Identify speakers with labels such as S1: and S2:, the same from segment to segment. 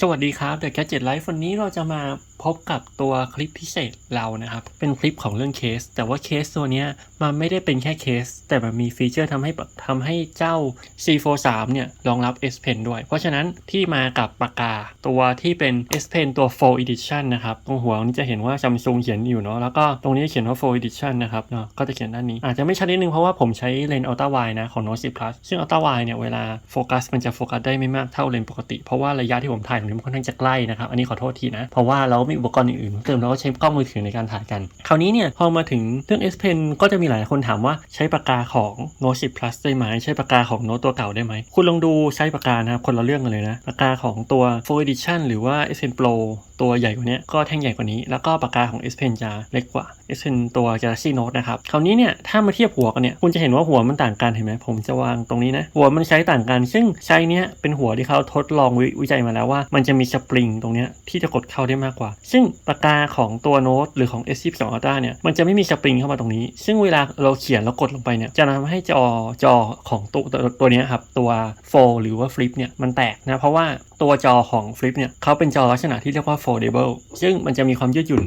S1: สวัสดีครับเดอะแกจิตไลฟ์วันนี้เราจะมาพบกับตัวคลิปพิเศษเรานะครับ เป็นคลิปของเรื่องเคส แต่ว่าเคสตัวนี้มันไม่ได้เป็นแค่เคส แต่มันมีฟีเจอร์ทำให้ทำให้เจ้า C43 เนี่ยรองรับ S Pen ด้วย เพราะฉะนั้นที่มากับปากกาตัวที่เป็น S Pen ตัว Full Edition นะครับตรงหัวนี้จะเห็นว่า Samsung เขียนอยู่เนาะแล้วก็ตรงนี้เขียนว่า Full Edition นะครับเนาะก็จะเขียนด้านนี้ อาจจะไม่ชัดนิดนึงเพราะว่าผมใช้เลนส์ Ultra Wide นะของ Note 10 Plus ซึ่ง Ultra Wide เนี่ยเวลาโฟกัสมันจะโฟกัสได้ไม่มากเท่าเลนส์ปกติเพราะว่าระยะที่ผมถ่ายมันค่อนข้างจะใกล้นะครับ อันนี้ขอโทษทีนะ เพราะว่าเรามีอุปกรณ์อื่นๆเติมเราก็ใช้กล้องมือถือในการถ่ายกัน คราวนี้เนี่ยพอมาถึงเรื่อง S Pen ก็จะมีหลายคนถามว่าใช้ปากกาของ Note 10 Plus ได้ไหมใช้ปากกาของ Note ตัวเก่าได้ไหม คุณลองดูใช้ปากกานะครับคนละเรื่องกันเลยนะ ปากกาของตัว Full Edition หรือว่า S Pen Pro ตัวใหญ่กว่านี้ก็แท่งใหญ่กว่านี้ แล้วก็ปากกาของ S Pen จะเล็กกว่า S Pen ตัว Galaxy Note นะครับ คราวนี้เนี่ยถ้ามาเทียบหัวกันเนี่ยคุณจะเห็นว่าหัวมันต่างกันเห็นไหมผมจะวางตรงนี้นะหัวมันใช้ต่างกัน ซึ่งใช้เนี้ยเป็นหัวที่เขาทดลองวิวจัยมาแล้วว่า มันจะมีสปริงตรงเนี้ยที่จะกดเข้าได้มากกว่า ซึ่งปากกาของตัวโน้ตหรือของ S22 Ultra เนี่ยมันจะไม่มีสปริงเข้ามาตรงนี้ ซึ่งเวลาเราเขียนแล้วกดลงไปเนี่ยจะทำให้จอจอของตัวตัวนี้ครับตัวโฟลหรือว่าฟลิปเนี่ยมันแตกนะเพราะว่าตัวจอของฟลิปเนี่ยเขาเป็นจอลักษณะที่เรียกว่า foldable ซึ่งมันจะมีความยืดหยุ่น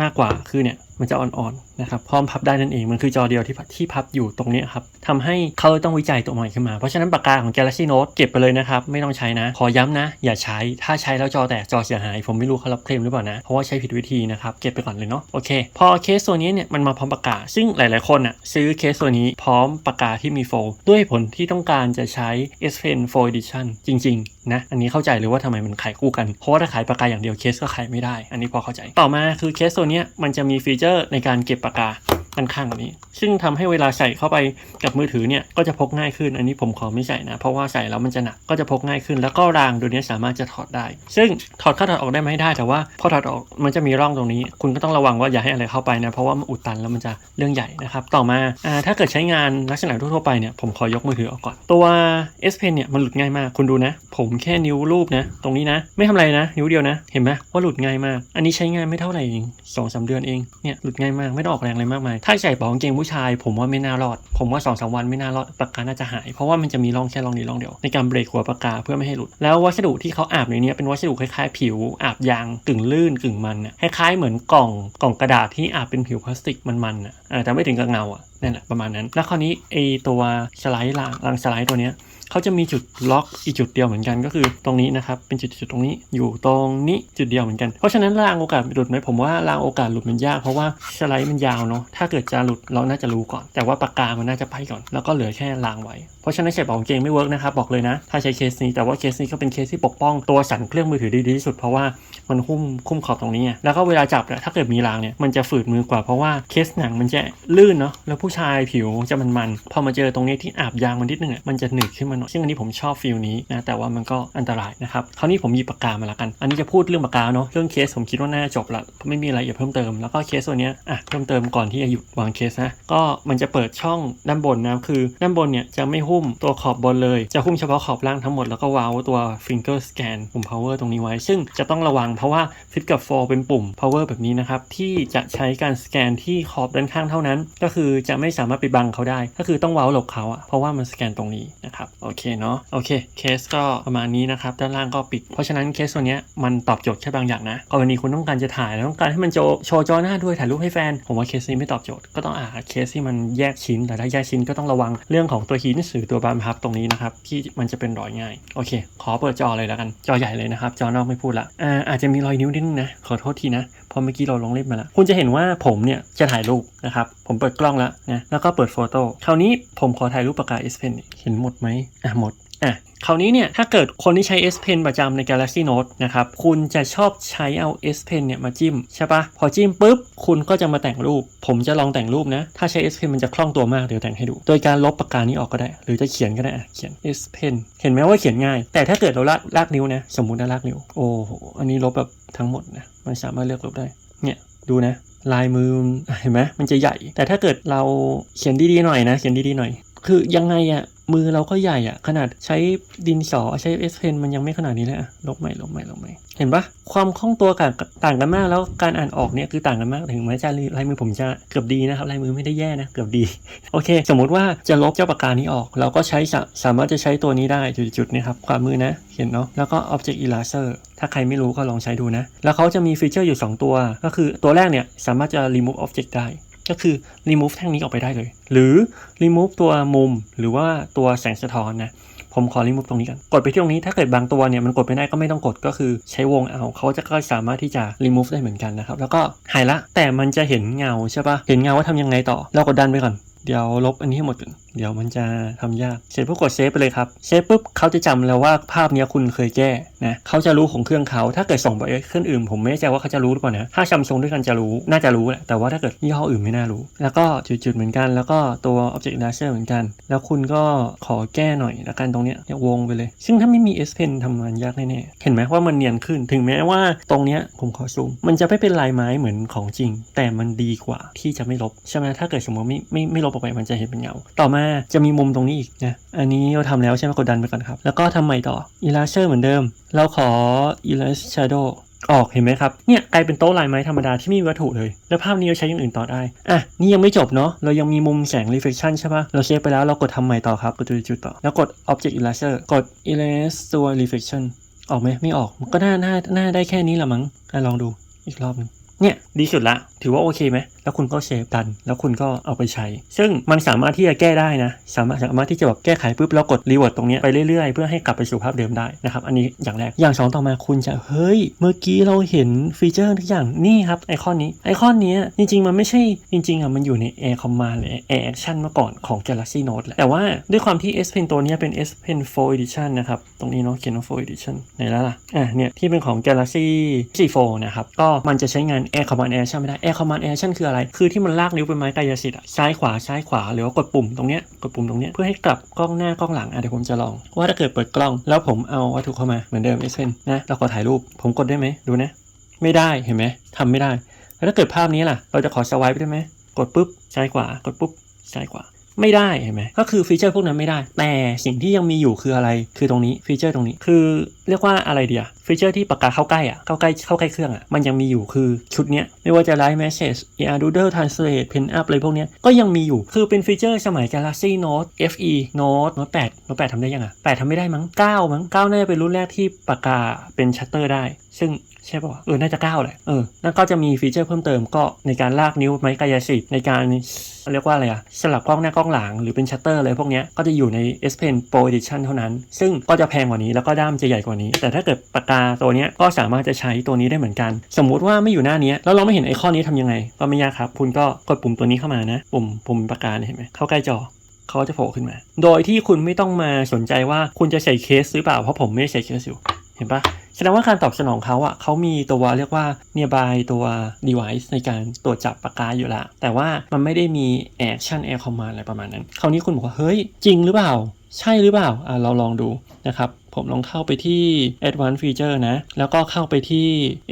S1: มากกว่าคือเนี่ย มันจะอ่อนๆนะครับพร้อมพับได้นั่นเองมันคือจอเดียวที่ที่พับอยู่ตรงนี้ครับทำให้เขาต้องวิจัยตัวใหม่ขึ้นมา เพราะฉะนั้นปากกาของ Galaxy Note เก็บไปเลยนะครับ ไม่ต้องใช้นะ ขอย้ำนะ อย่าใช้ถ้าใช้แล้วจอแตกจอเสียหาย ผมไม่รู้เขารับเคลมหรือเปล่านะ เพราะว่าใช้ผิดวิธีนะครับ เก็บไปก่อนเลยเนาะโอเค พอเคสตัวนี้เนี่ยมันมาพร้อมปากกา ซึ่งหลายๆคนอะซื้อเคสตัวนี้พร้อมปากกาที่มีโฟลด้วยผลที่ต้องการจะใช้ S Pen Fold Edition จริง ๆ นะอันนี้เข้าใจเลยว่าทำไมมันขายคู่กัน เพราะว่าถ้าขายปากกาอย่างเดียวเคสก็ขายไม่ได้ อันนี้พอเข้าใจ ต่อมาคือเคสตัวเนี้ยมันจะมีฟีเจอร์ในการเก็บปากกา ด้านข้างแบบนี้ ซึ่งทำให้เวลาใส่เข้าไปกับมือถือเนี่ยก็จะพกง่ายขึ้น อันนี้ผมขอไม่ใส่นะ เพราะว่าใส่แล้วมันจะหนักก็จะพกง่ายขึ้น แล้วก็รางตัวนี้สามารถจะถอดได้ ซึ่งถอดเข้าถอดออกได้ไหมได้แต่ว่าพอถอดออกมันจะมีร่องตรงนี้ คุณก็ต้องระวังว่าอย่าให้อะไรเข้าไปนะเพราะว่ามันอุดตันแล้วมันจะเรื่องใหญ่นะครับต่อมาอ่าถ้าเกิดใช้งานลักษณะทั่วไปเนี่ยผมขอยกมือถือออกก่อนตัว S Pen เนี่ยมันหลุดง่ายมากคุณดูนะ ผมแค่นิ้วรูปนะ ตรงนี้นะ ไม่ทำอะไรนะ นิ้วเดียวนะ เห็นไหมว่าหลุดง่ายมาก อันนี้ใช้งานไม่เท่าไหร่เองสองสาเดือนเองเนี่ยหลุดง่ายมากไม่ต้องออกแรงอะไรมากมายถ้าใส่ปอกางเกงผู้ชาย ผมว่าไม่น่ารอด ผมว่าสองสาวันไม่น่ารอดปากกาน่าจะหาย เพราะว่ามันจะมีร่องแค่ร่องนี้ร่องเดียวในการเบรกหัวปากกาเพื่อไม่ให้หลุด แล้ววัสดุที่เขาอาบในนี้เป็นวัสดุคล้ายๆผิว อาบยางกึ่งลื่นกึ่งมันอะคล้ายๆเหมือนกล่องกล่องกระดาษที่อาบเป็นผิวพลาสติกมันๆอะออแต่ไม่ถึงกับเงาอะนั่นแหละประมาณนั้น แล้วคราวนี้ไอตัวสไลด์รางรางสไลด์ตัวเนี้ย เขาจะมีจุดล็อกอีกจุดเดียวเหมือนกันก็คือตรงนี้นะครับเป็นจุดจุดตรงนี้อยู่ตรงนี้จุดเดียวเหมือนกันเพราะฉะนั้นรางโอกาสหลุดไหมผมว่าลางโอกาสหลุดมันยากเพราะว่าสไลด์มันยาวเนาะถ้าเกิดจะหลุดเราน่าจะรู้ก่อน แต่ว่าปากกามันน่าจะไปก่อน แล้วก็เหลือแค่รางไว้เพราะฉะนั้นใส่เป๋ากางเกงไม่เวิร์กนะครับบอกเลยนะ ถ้าใช้เคสนี้แต่ว่าเคสนี้ก็เป็นเคสที่ปกป้องตัวสันเครื่องมือถือดีที่สุดเพราะว่ามันคุ้มคุ้มขอบตรงนี้แล้วก็เวลาจับเนี่ยถ้าเกิดมีรางเนี่ยมันจะฝืดมือกว่าเพราะว่าเคสหนังมันจะลื่นเนาะแล้วผู้ชายผิวจะมันๆพอมาเจอตรงนี้ที่อาบยางมันนิดนึงอะมันจะหนืดขึ้นมาหน่อยซึ่งอันนี้ผมชอบฟีลนี้นะแต่ว่ามันก็อันตรายนะครับคราวนี้ผมหยิบปากกามาละกัน อันนี้จะพูดเรื่องปากกาเนาะเรื่องเคสผมคิดว่าน่าจบละไม่มีอะไรอย่าเพิ่มเติมแล้วก็เคสตัวเนี้ยอะเพิ่มเติมก่อนที่จะหยุดวางเคสนะก็มันจะเปิดช่องด้านบนนะคือด้านบนเนี่ยจะไม่หุ้มตัวขอบบนเลย จะหุ้มเฉพาะขอบล่างทั้งหมดแล้วก็วาวตัว finger scan ปุ่ม power ตรงนี้ไว้ ซึ่งจะต้องระวังเพราะว่า fit กับ4เป็นปุ่ม power แบบนี้นะครับที่จะใช้การสแกนที่ขอบด้านข้างเท่านั้น ก็คือจะไม่สามารถไปบังเขาได้ ก็คือต้องวาวหลบเขาอะเพราะว่ามันสแกนตรงนี้นะครับโออเคเนาะโอเคเคสก็ประมาณนี้นะครับด้านล่างก็ปิด เพราะฉะนั้นเคสตัวนี้มันตอบโจทย์แค่บางอย่างนะกรณีคุณต้องการจะถ่ายแล้วต้องการให้มันโชว์จอหน้าด้วยถ่ายรูปให้แฟน ผมว่าเคสนี้ไม่ตอบโจทย์ก็ต้องหาเคสที่มันแยกชิ้น แต่ถ้าแยกชิ้นก็ต้องระวังเรื่องของตัวหินสื่อตัวบานพับตรงนี้นะครับที่มันจะเป็นรอยง่ายโอเค ขอเปิดจอเลยแล้วกันจอใหญ่เลยนะครับจอนอกไม่พูดละอ่าอาจจะมีรอยนิ้วนิดนึงนะขอโทษทีนะเพราะเมื่อกี้เราลงเล่นมาแล้ว คุณจะเห็นว่าผมเนี่ยจะถ่ายรูปนะครับ ผมเปิดกล้องแล้วนะ แล้วก็เปิดโฟโต้คราวนี้ผมขอถ่ายรูปปากกา S Pen เห็นหมดไหมอะหมดอะคราวนี้เนี่ยถ้าเกิดคนที่ใช้ S Pen ประจำใน Galaxy Note นะครับ คุณจะชอบใช้เอา S Pen เนี่ยมาจิ้มใช่ปะพอจิ้มปุ๊บ คุณก็จะมาแต่งรูป ผมจะลองแต่งรูปนะ ถ้าใช้ S Pen มันจะคล่องตัวมาก เดี๋ยวแต่งให้ดู โดยการลบปากกานี้ออกก็ได้ หรือจะเขียนก็ได้เขียน S Pen เห็นไหมว่าเขียนง่าย แต่ถ้าเกิดเราลากลากนิ้วนะ สมมุตินะลากนิ้ว โอ้โห อันนี้ลบแบบ ทั้งหมดนะมันสามารถเลือกลบได้ เนี่ยดูนะลายมือเห็นไหมมันจะใหญ่ แต่ถ้าเกิดเราเขียนดีๆหน่อยนะ เขียนดีๆหน่อย คือยังไงอะมือเราก็ใหญ่อะขนาดใช้ดินสอใช้เอสเพนมันยังไม่ขนาดนี้เลยอะลบใหม่ลบใหม่ลบใหม่เห็นปะความคล่องตัวกับต่างกันมากแล้วการอ่านออกเนี่ยคือต่างกันมากถึงแม้จะลายมือผมจะเกือบดีนะครับลายมือไม่ได้แย่นะเกือบดีโอเค สมมุติว่าจะลบเจ้าปากกานี้ออก เราก็ใช้สามารถจะใช้ตัวนี้ได้จุดๆนี่ครับขวามือนะเห็นเนาะแล้วก็ Object Eraser ถ้าใครไม่รู้ก็ลองใช้ดูนะ แล้วเขาจะมีฟีเจอร์อยู่ 2 ตัว ก็คือตัวแรกเนี่ยสามารถจะ remove object ได้ ก็คือ remove แท่งนี้ออกไปได้เลย หรือ remove ตัวมุม หรือว่าตัวแสงสะท้อนนะผมขอ remove ตรงนี้กัน กดไปที่ตรงนี้ถ้าเกิดบางตัวเนี่ยมันกดไม่ได้ก็ไม่ต้องกดก็คือใช้วงเอาเขาจะก็สามารถที่จะ remove ได้เหมือนกันนะครับ แล้วก็หายละแต่มันจะเห็นเงาใช่ปะเห็นเงาว่าทำยังไงต่อ เรากดดันไปก่อน เดี๋ยวลบอันนี้ให้หมดก่อนเดี๋ยวมันจะทำยาก เสร็จปุ๊บกดเซฟไปเลยครับ เซฟปุ๊บเขาจะจำแล้วว่าภาพนี้คุณเคยแก้นะเขาจะรู้ของเครื่องเขา ถ้าเกิดส่งไปเครื่องอื่น ผมไม่แน่ใจว่าเขาจะรู้หรือเปล่านะ ถ้าซัมซุงด้วยกันจะรู้ น่าจะรู้แหละ แต่ว่าถ้าเกิดยี่ห้ออื่นไม่น่ารู้ แล้วก็จุดๆเหมือนกัน แล้วก็ตัว Object Eraser เหมือนกัน แล้วคุณก็ขอแก้หน่อยละกันตรงเนี้ยเนี่ยวงไปเลย ซึ่งถ้าไม่มี S Pen ทำงานยากแน่ๆ เห็นไหมว่ามันเนียนขึ้น ถึงแม้ว่าตรงเนี้ยผมขอซูม มันจะไม่เป็นลายไม้เหมือนของจริง แต่มันดีกว่าที่จะไม่ลบ ใช่ไหมถ้าเกิดสมมติไม่ไม่ไม่ลบออกไปมันจะเห็นเป็นเงา ต่อมาจะมีมุมตรงนี้อีกนะอันนี้เราทำแล้วใช่ไหมกดดันไปก่อนครับ แล้วก็ทำใหม่ต่อ Eraser เหมือนเดิม เราขอ Erase Shadow ออกเห็นไหมครับ เนี่ยกลายเป็นโต๊ะลายไม้ธรรมดาที่ไม่มีวัตถุเลย แล้วภาพนี้เราใช้อย่างอื่นต่อได้ อะ นี่ยังไม่จบเนาะ เรายังมีมุมแสง reflection ใช่ปะเราเซฟไปแล้วเรากดทำใหม่ต่อครับ กดจุดต่อ แล้วกด Object Eraser กด Erase ตัว reflection ออกไหมไม่ออก ก็น่า น่า น่าได้แค่นี้ละมั้ง อะลองดูอีกรอบหนึง เนี่ยดีสุดละ ถือว่าโอเคไหม แล้วคุณก็เซฟดัน แล้วคุณก็เอาไปใช้ ซึ่งมันสามารถที่จะแก้ได้นะ สามารถสามารถที่จะแบบแก้ไขปุ๊บแล้วกดรีเวิร์ดตรงนี้ไปเรื่อยๆ เพื่อให้กลับไปสู่ภาพเดิมได้นะครับ อันนี้อย่างแรก อย่างสองต่อมาคุณจะ เฮ้ย เมื่อกี้เราเห็นฟีเจอร์ทุกอย่าง นี่ครับ ไอคอนนี้ ไอคอนนี้จริงๆ มันไม่ใช่ จริงๆอะ มันอยู่ใน Air Command หรือ Air Action เมื่อก่อนของ Galaxy Note แหละ แต่ว่าด้วยความที่ S Pen ตัวนี้เป็น S Pen 4 Edition นะครับ ตรงนี้เนาะ เขียนว่า4 Edition ไหนแล้วล่ะ อะ เนี่ย ที่เป็นของ Galaxy C4 นะครับ ก็มันจะใช้งาน Air Command Air Action ไม่ได้ Air Command Air Action คืออะไร คือที่มันลากนิ้วเป็นไม้กายสิทธิ์อะซ้ายขวาซ้ายขวาหรือว่ากดปุ่มตรงเนี้ยกดปุ่มตรงเนี้ยเพื่อให้กลับกล้องหน้ากล้องหลังอะเดี๋ยวผมจะลอง ว่าถ้าเกิดเปิดกล้อง แล้วผมเอาวัตถุเข้ามาเหมือนเดิม S Pen นะเราขอถ่ายรูปผมกดได้ไหมดูนะ ไม่ได้เห็นไหมทำไม่ได้แล้วถ้าเกิดภาพนี้ล่ะ เราจะขอสวายไปได้ไหมกดปุ๊บซ้ายขวากดปุ๊บซ้ายขวาไม่ได้เห็นไหมก็คือฟีเจอร์พวกนั้นไม่ได้ แต่สิ่งที่ยังมีอยู่คืออะไร คือตรงนี้ฟีเจอร์ตรงนี้ คือ เรียกว่าอะไรเดียฟีเจอร์ที่ปากกาเข้าใกล้อะเข้าใกล้เข้าใกล้เครื่องอะมันยังมีอยู่คือชุดเนี้ยไม่ว่าจะ Write Message AR Doodle Translate Pen Up อะไรพวกเนี้ยก็ยังมีอยู่คือเป็นฟีเจอร์สมัย Galaxy Note FE Note Note 8 Note 8ทำได้ยังอะ8ทำไม่ได้มั้ง 9 มั้ง 9 น่าจะเป็นรุ่นแรกที่ปากกาเป็นชัตเตอร์ได้ ซึ่งใช่ป่าวะเออ น่าจะ9แหละ เออ แล้วก็จะมีฟีเจอร์เพิ่มเติมก็ในการลากนิ้วไม้กายสิทธิ์ในการเรียกว่าอะไรอะสลับกล้องหน้ากล้องหลังหรือเป็นชัตเตอร์อะไรพวกเนี้ยก็จะอยู่ใน S Pen Pro Edition เท่านั้น ซึ่งก็จะแพงกว่านี้แล้วก็ด้ามจะใหญ่กว่านี้ แต่ถ้าเกิดปากกาตัวนี้ก็สามารถจะใช้ตัวนี้ได้เหมือนกัน สมมุติว่าไม่อยู่หน้านี้แล้วเราไม่เห็นไอคอนนี้ทำยังไง ก็ไม่ยากครับ คุณก็กดปุ่มตัวนี้เข้ามานะ ปุ่มปุ่มปากกาเห็นไหมเข้าใกล้จอเขาจะโผล่ขึ้นมา โดยที่คุณไม่ต้องมาสนใจว่าคุณจะใส่เคสหรือเปล่า เพราะผมไม่ได้ใส่เคสอยู่ เห็นปะแสดงว่าการตอบสนองเขาอะเขามีตัวเรียกว่า nearby ตัว device ในการตรวจจับปากกาอยู่ละ แต่ว่ามันไม่ได้มี action air command อะไรประมาณนั้น คราวนี้คุณบอกว่า เฮ้ย จริงหรือเปล่า ใช่หรือเปล่า อะเราลองดูนะครับ ผมลองเข้าไปที่ advanced feature นะ แล้วก็เข้าไปที่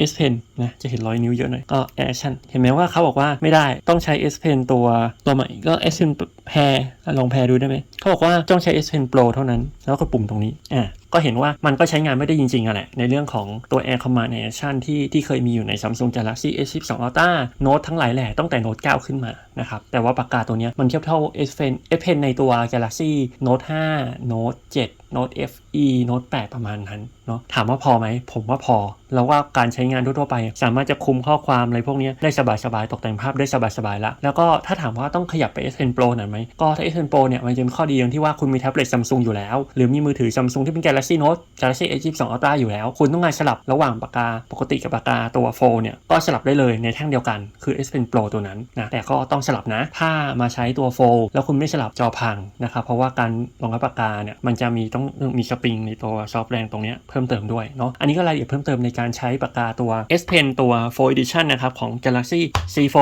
S1: S Pen นะจะเห็นรอยนิ้วเยอะหน่อยก็ action เห็นไหมว่าเขาบอกว่าไม่ได้ต้องใช้ S Pen ตัวตัวใหม่ก็ S Pen Pair อะลองแพรดูได้ไหมเขาบอกว่าต้องใช้ S Pen Pro เท่านั้น แล้วก็ปุ่มตรงนี้อะก็เห็นว่ามันก็ใช้งานไม่ได้จริงๆอะแหละในเรื่องของตัว Air Command Action ที่ที่เคยมีอยู่ใน Samsung Galaxy S12 Ultra Note ทั้งหลายแหล่ตั้งแต่ Note 9 ขึ้นมานะครับแต่ว่าปากกาตัวนี้มันเทียบเท่า S Pen S Pen ในตัว Galaxy Note 5 Note 7 Note FE Note 8 ประมาณนั้น เนาะถามว่าพอไหม ผมว่าพอ แล้วว่าการใช้งานทั่วๆไปสามารถจะคุมข้อความอะไรพวกนี้ได้สบายๆตกแต่งภาพได้สบายๆละแล้วก็ถ้าถามว่าต้องขยับไป S Pen Pro หน่อยไหมก็ถ้า S Pen Pro เนี่ยมันจะมีข้อดีอย่างที่ว่าคุณมีแท็บเล็ต Samsung อยู่แล้ว หรือมีมือถือ Samsung ที่เป็น Galaxy Note Galaxy S22 Ultra อยู่แล้ว คุณต้องการสลับระหว่างปากกาปกติกับปากกาตัวโฟเนี่ยก็สลับได้เลยในแท่งเดียวกันคือ S Pen Pro ตัวนั้นนะแต่ก็ต้องสลับนะ ถ้ามาใช้ตัวโฟแล้วคุณไม่สลับจอพังนะครับเพราะว่าการรองรับปากกาเนี่ยมันจะมีต้องมีสปริงในตัวซอฟต์แรงตรงเนี้ยเพิ่มพิ่มเติมด้วยเนาะอันนี้ก็รายละเอียดเพิ่มเติมในการใช้ปากกาตัว S Pen ตัว 4 Edition นะครับของ Galaxy C4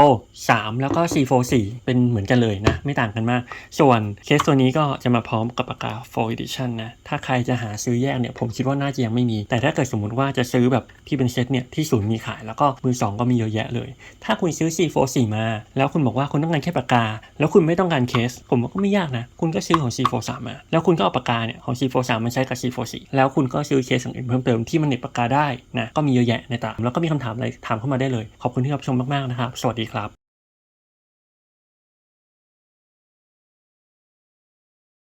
S1: 3แล้วก็ C4 4เป็นเหมือนกันเลยนะ ไม่ต่างกันมาก ส่วนเคสตัวนี้ก็จะมาพร้อมกับปากกา 4 Edition นะ ถ้าใครจะหาซื้อแยกเนี่ยผมคิดว่าน่าจะยังไม่มี แต่ถ้าเกิดสมมติว่าจะซื้อแบบที่เป็นเซตเนี่ยที่ศูนย์มีขายแล้วก็มือ 2 ก็มีเยอะแยะเลย ถ้าคุณซื้อ C4 4มา แล้วคุณบอกว่าคุณต้องการแค่ปากกา แล้วคุณไม่ต้องการเคส ผมว่าก็ไม่ยากนะ คุณก็ซื้อของ C4 3มา แล้วคุณก็เอาปากกาเนี่ยของ C4 3มาใช้กับ C4 4แล้วคุณก็ซื้อเคสสั่งอื่นเพิ่มเติมที่มันเน็ตปากกาได้นะก็มีเยอะแยะในตาแล้วก็มีคำถามอะไรถามเข้ามาได้เลย ขอบคุณที่รับชมมากๆนะครับ สวัสดีครับ